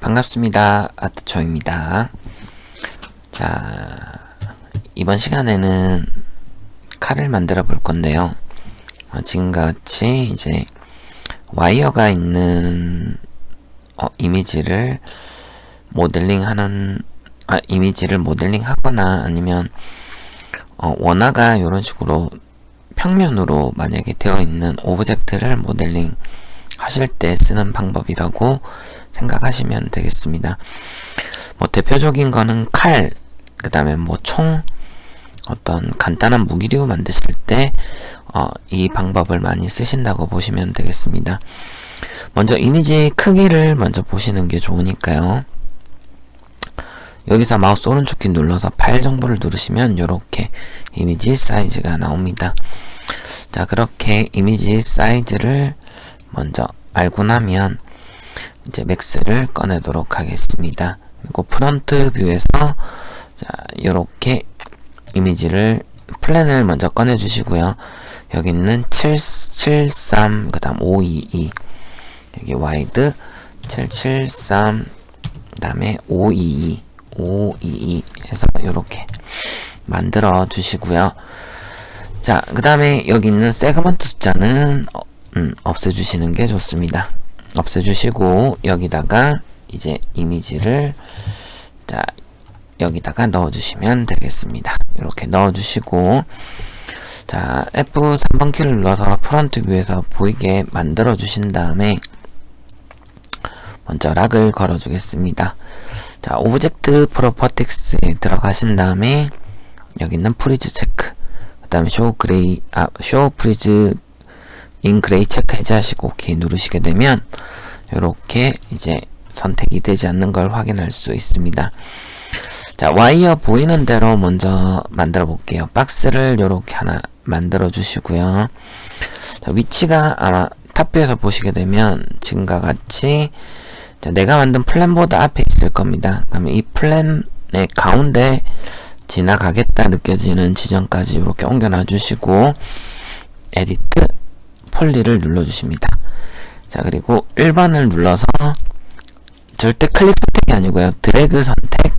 반갑습니다. 아트초입니다. 자, 이번 시간에는 칼을 만들어 볼 건데요. 어, 지금과 같이 이제 와이어가 있는 어, 이미지를 모델링 하는, 아, 이미지를 모델링 하거나 아니면 어, 원화가 이런 식으로 평면으로 만약에 되어 있는 오브젝트를 모델링 하실 때 쓰는 방법이라고 생각하시면 되겠습니다. 뭐 대표적인 거는 칼, 그 다음에 뭐 총, 어떤 간단한 무기류 만드실 때, 어, 이 방법을 많이 쓰신다고 보시면 되겠습니다. 먼저 이미지 크기를 먼저 보시는 게 좋으니까요. 여기서 마우스 오른쪽 키 눌러서 파일 정보를 누르시면 이렇게 이미지 사이즈가 나옵니다. 자, 그렇게 이미지 사이즈를 먼저 알고 나면 이제 맥스를 꺼내도록 하겠습니다. 그리고 프론트 뷰에서 자, 이렇게 이미지를 플랜을 먼저 꺼내 주시고요. 여기 있는 773 그 다음 522 여기 와이드 773 그다음에 522 522 해서 이렇게 만들어 주시고요. 자, 그 다음에 여기 있는 세그먼트 숫자는 어, 음, 없애주시는 게 좋습니다. 없애주시고 여기다가 이제 이미지를 자 여기다가 넣어주시면 되겠습니다. 이렇게 넣어주시고 자 F3번 키를 눌러서 프런트 뷰에서 보이게 만들어 주신 다음에 먼저 락을 걸어 주겠습니다. 자 오브젝트 프로퍼틱스에 들어가신 다음에 여기 있는 프리즈 체크 그 다음에 쇼 그레이 아쇼 프리즈 인 그레이 체크 해제하시고 오케이 누르시게 되면 이렇게 이제 선택이 되지 않는 걸 확인할 수 있습니다. 자, 와이어 보이는 대로 먼저 만들어 볼게요. 박스를 이렇게 하나 만들어 주시고요. 자, 위치가 아마 탑뷰에서 보시게 되면 지금과 같이 자, 내가 만든 플랜보드 앞에 있을 겁니다. 그러면 이 플랜의 가운데 지나가겠다 느껴지는 지점까지 이렇게 옮겨놔 주시고 에디트 폴리를 눌러주십니다. 자, 그리고 1번을 눌러서 절대 클릭 선택이 아니고요. 드래그 선택.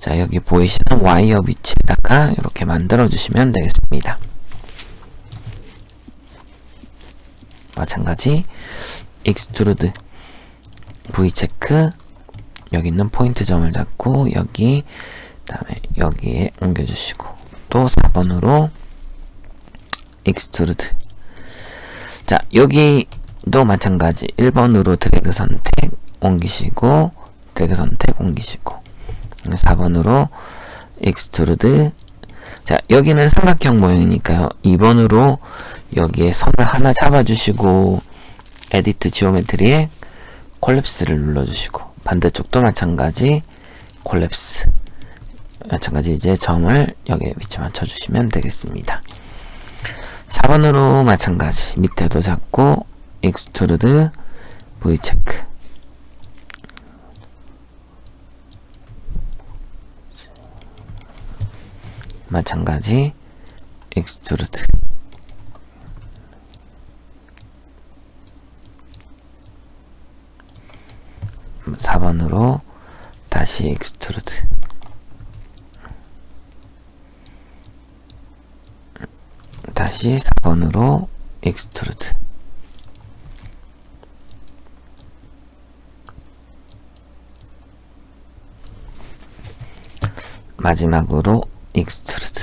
자, 여기 보이시는 와이어 위치에다가 이렇게 만들어 주시면 되겠습니다. 마찬가지 익스트루드 V체크 여기 있는 포인트 점을 잡고 여기 다음에 여기에 옮겨주시고 또 4번으로 익스트루드 자 여기도 마찬가지. 1번으로 드래그 선택 옮기시고 드래그 선택 옮기시고. 4번으로 익스트루드. 자 여기는 삼각형 모양이니까요. 2번으로 여기에 선을 하나 잡아주시고 에디트 지오메트리에 콜랩스를 눌러주시고 반대쪽도 마찬가지 콜랩스. 마찬가지 이제 점을 여기에 위치 맞춰주시면 되겠습니다 4번으로 마찬가지. 밑에도 잡고 익스트루드 V체크. 마찬가지. 익스트루드. (4번으로) 다시 익스트루드 다시 4번으로 익스트루드 마지막으로 익스트루드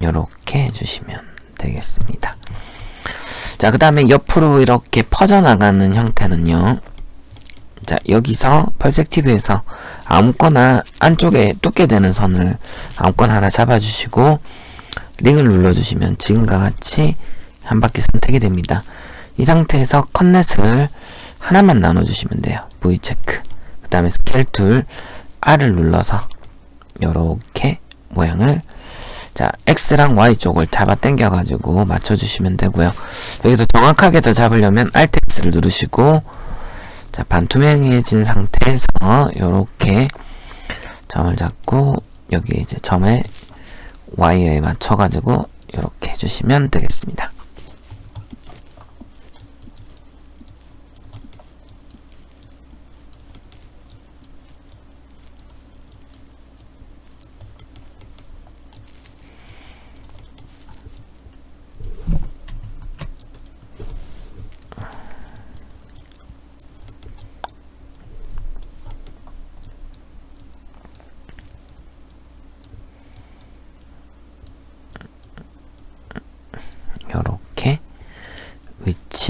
이렇게 해주시면 되겠습니다. 자, 그 다음에 옆으로 이렇게 퍼져나가는 형태는요. 자, 여기서 퍼펙티브에서 아무거나 안쪽에 뚫게 되는 선을 아무거나 하나 잡아주시고 링을 눌러주시면 지금과 같이 한 바퀴 선택이 됩니다. 이 상태에서 컷넷을 하나만 나눠주시면 돼요. V체크 그 다음에 스케일 툴 R을 눌러서 이렇게 모양을 자 X랑 Y 쪽을 잡아 당겨 가지고 맞춰주시면 되고요. 여기서 정확하게 더 잡으려면 Alt X를 누르시고 자 반투명해진 상태에서 이렇게 점을 잡고 여기 이제 점에 와이어에 맞춰 가지고 이렇게 해주시면 되겠습니다.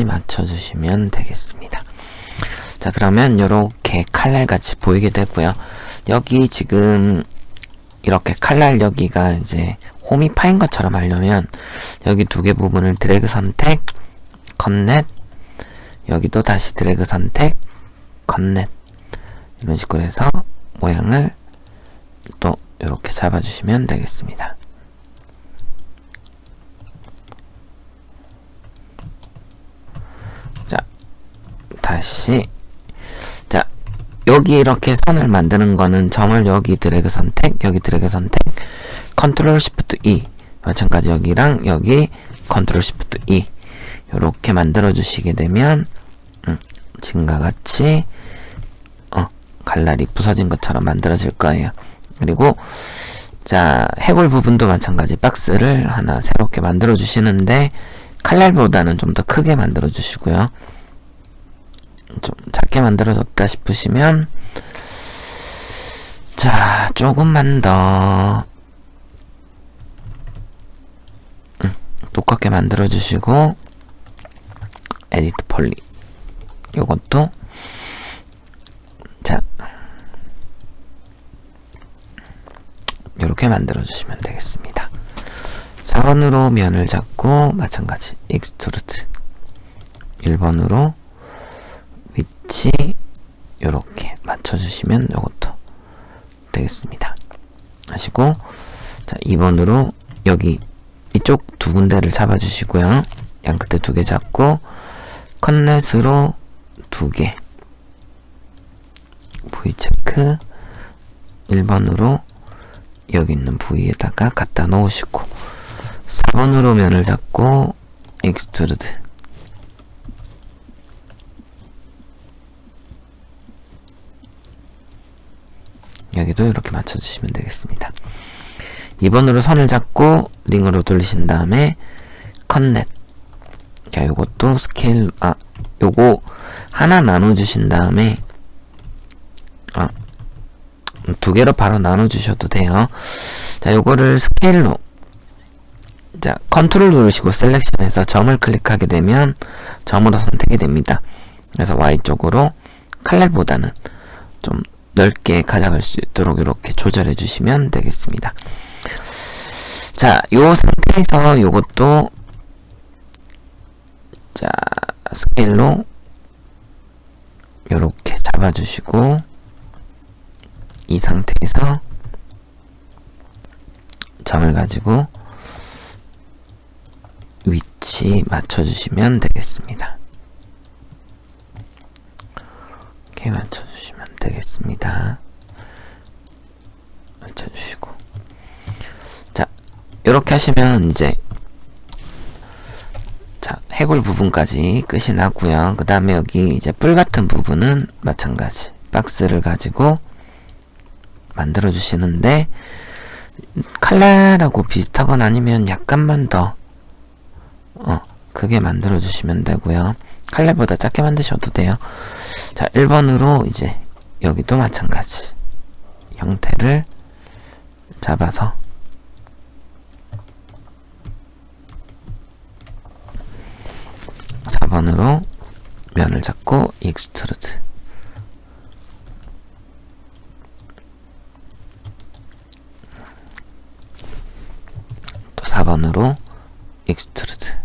위치 맞춰주시면 되겠습니다. 자 그러면 이렇게 칼날 같이 보이게 되고요. 여기 지금 이렇게 칼날 여기가 이제 홈이 파인 것처럼 하려면 여기 두 개 부분을 드래그 선택, 컨넷 여기도 다시 드래그 선택, 컨넷 이런 식으로 해서 모양을 또 이렇게 잡아주시면 되겠습니다. 다시 자 여기 이렇게 선을 만드는 거는 점을 여기 드래그 선택, 여기 드래그 선택, 컨트롤 시프트 E 마찬가지 여기랑 여기 컨트롤 시프트 E 이렇게 만들어 주시게 되면 음, 지금과 같이 어, 갈날이 부서진 것처럼 만들어질 거예요. 그리고 자 해골 부분도 마찬가지 박스를 하나 새롭게 만들어 주시는데 칼날보다는 좀 더 크게 만들어 주시고요. 좀 작게 만들어졌다 싶으시면 자 조금만 더 음, 두껍게 만들어 주시고 에디트 폴리 요것도 자 이렇게 만들어 주시면 되겠습니다. 4번으로 면을 잡고 마찬가지 익스트루드 1번으로 위치 이렇게 맞춰주시면 이것도 되겠습니다. 하시고? 자 2번으로 여기 이쪽 두 군데를 잡아주시고요. 양 끝에 두 개 잡고 컨넷으로 두 개. 부위 체크 1번으로 여기 있는 부위에다가 갖다 놓으시고 4번으로 면을 잡고 익스트루드 여기도 이렇게 맞춰주시면 되겠습니다. 2번으로 선을 잡고 링으로 돌리신 다음에 컨넷 자, 요것도 스케일, 아, 요거 하나 나눠주신 다음에, 아, 두 개로 바로 나눠주셔도 돼요. 자, 요거를 스케일로, 자, 컨트롤 누르시고 셀렉션에서 점을 클릭하게 되면 점으로 선택이 됩니다. 그래서 Y쪽으로 칼날보다는 좀 넓게 가져갈 수 있도록 이렇게 조절해 주시면 되겠습니다. 자, 요 상태에서 요것도 자, 스케일로 이렇게 잡아주시고 이 상태에서 점을 가지고 위치 맞춰주시면 되겠습니다. 이렇게 맞춰주시면 되겠습니다. 맞춰주시고 자 이렇게 하시면 이제 자, 해골 부분까지 끝이 나고요. 그 다음에 여기 이제 뿔 같은 부분은 마찬가지 박스를 가지고 만들어 주시는데 칼날하고 비슷하거나 아니면 약간만 더 어, 크게 만들어 주시면 되고요. 칼날보다 작게 만드셔도 돼요. 자, 1번으로 이제 여기도 마찬가지. 형태를 잡아서 4번으로 면을 잡고 익스트루드. 또 4번으로 익스트루드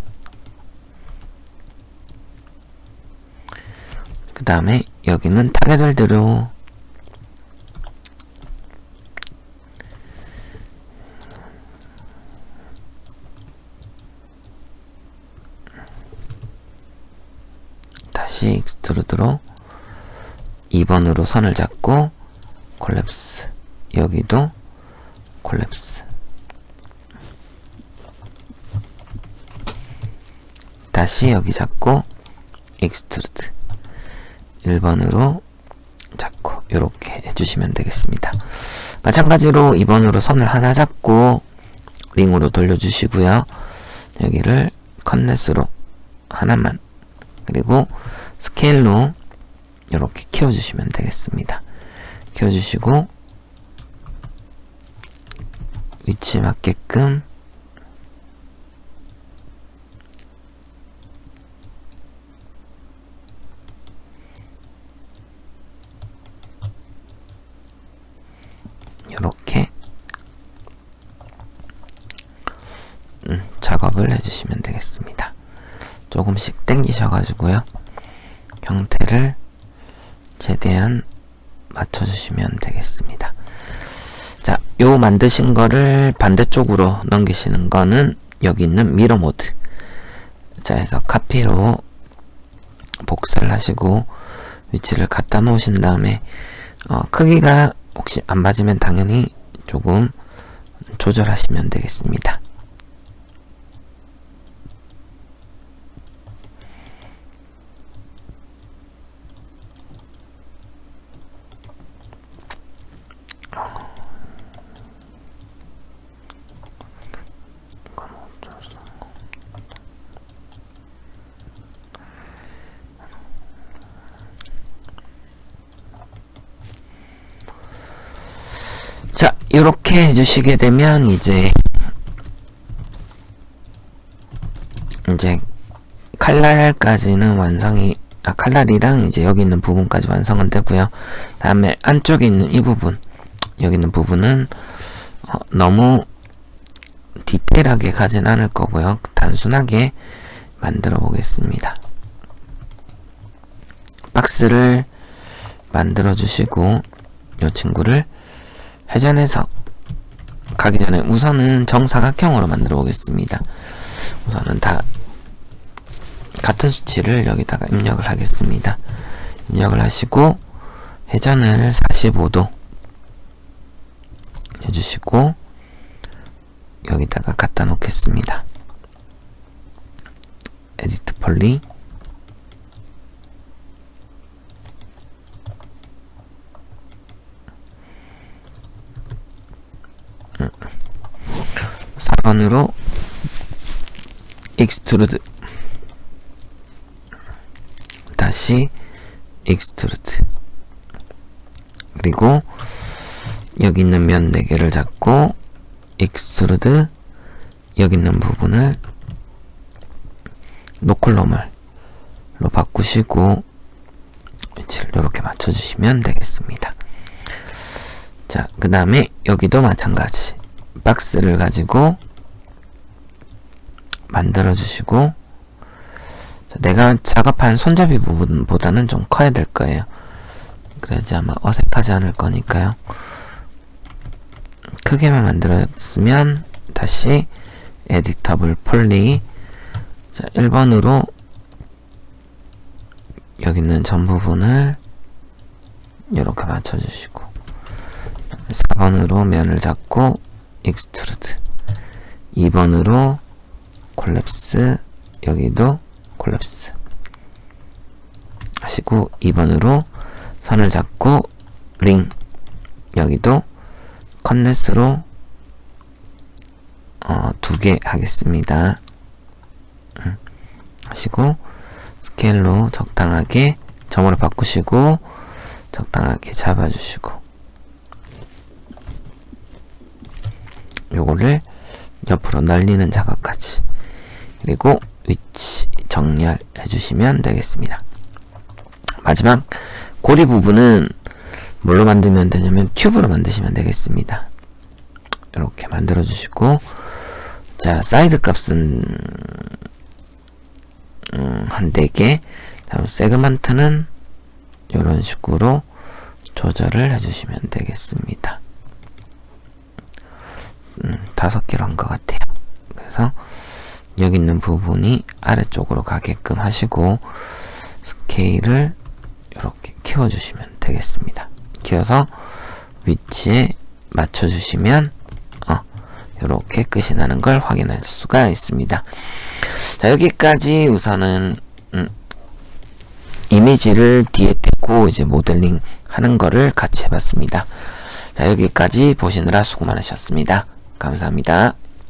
그 다음에 여기는 타겟월드로. 다시 익스트루드로 2번으로 선을 잡고 콜랩스. 여기도 콜랩스. 다시 여기 잡고 익스트루드 1번으로 잡고 이렇게 해주시면 되겠습니다. 마찬가지로 2번으로 선을 하나 잡고 링으로 돌려주시고요. 여기를 컨넷으로 하나만 그리고 스케일로 이렇게 키워주시면 되겠습니다. 키워주시고 위치 맞게끔 에디터블 해주시면 되겠습니다. 당기셔가지고요. 형태를 최대한 맞춰주시면 되겠습니다. 자, 요 만드신 거를 반대쪽으로 넘기시는 거는 여기 있는 미러 모드. 자, 해서 카피로 복사를 하시고 위치를 갖다 놓으신 다음에 어, 크기가 혹시 안 맞으면 당연히 조금 조절하시면 되겠습니다. 자, 이렇게 해주시게 되면 이제 이제 칼날까지는 완성이 아 칼날이랑 이제 여기 있는 부분까지 완성은 되고요. 다음에 안쪽에 있는 이 부분 여기 있는 부분은 어, 너무 디테일하게 가진 않을 거고요. 단순하게 만들어 보겠습니다. 박스를 만들어 주시고 이 친구를 회전해서 가기 전에 우선은 정사각형으로 만들어 보겠습니다. 우선은 다 같은 수치를 여기다가 입력을 하겠습니다. 입력을 하시고 회전을 45도 해주시고 여기다가 갖다 놓겠습니다. 에디트 폴리 음. 4번으로 익스트루드 다시 익스트루드 그리고 여기 있는 면 4개를 잡고 익스트루드 여기 있는 부분을 노콜로멀로 바꾸시고 위치를 이렇게 맞춰주시면 되겠습니다. 자, 그 다음에 여기도 마찬가지. 박스를 가지고 만들어 주시고 내가 작업한 손잡이 부분보다는 좀 커야 될 거예요. 그래야지 아마 어색하지 않을 거니까요. 크게만 만들었으면 다시 에디터블 폴리 자 1번으로 여기 있는 전 부분을 이렇게 맞춰주시고 4번으로 면을 잡고 익스트루드 2번으로 콜랩스 여기도 콜랩스. 하시고 2번으로 선을 잡고 링. 여기도 컨넷으로 어, 두 개 하겠습니다. 음, 하시고 스케일로 적당하게 점으로 바꾸시고 적당하게 잡아주시고. 요거를 옆으로 날리는 작업까지 그리고 위치 정렬 해 주시면 되겠습니다. 마지막 고리 부분은 뭘로 만들면 되냐면 튜브로 만드시면 되겠습니다. 이렇게 만들어 주시고 자 사이드 값은 음, 한 4개 다음 세그먼트는 이런 식으로 조절을 해주시면 되겠습니다. 음, 다섯 개로 한 것 같아요. 그래서 여기 있는 부분이 아래쪽으로 가게끔 하시고 스케일을 이렇게 키워주시면 되겠습니다. 키워서 위치에 맞춰주시면 어, 이렇게 끝이 나는 걸 확인할 수가 있습니다. 자 여기까지 우선은 음, 이미지를 뒤에 대고 이제 모델링 하는 거를 같이 해봤습니다. 자 여기까지 보시느라 수고 많으셨습니다. 감사합니다.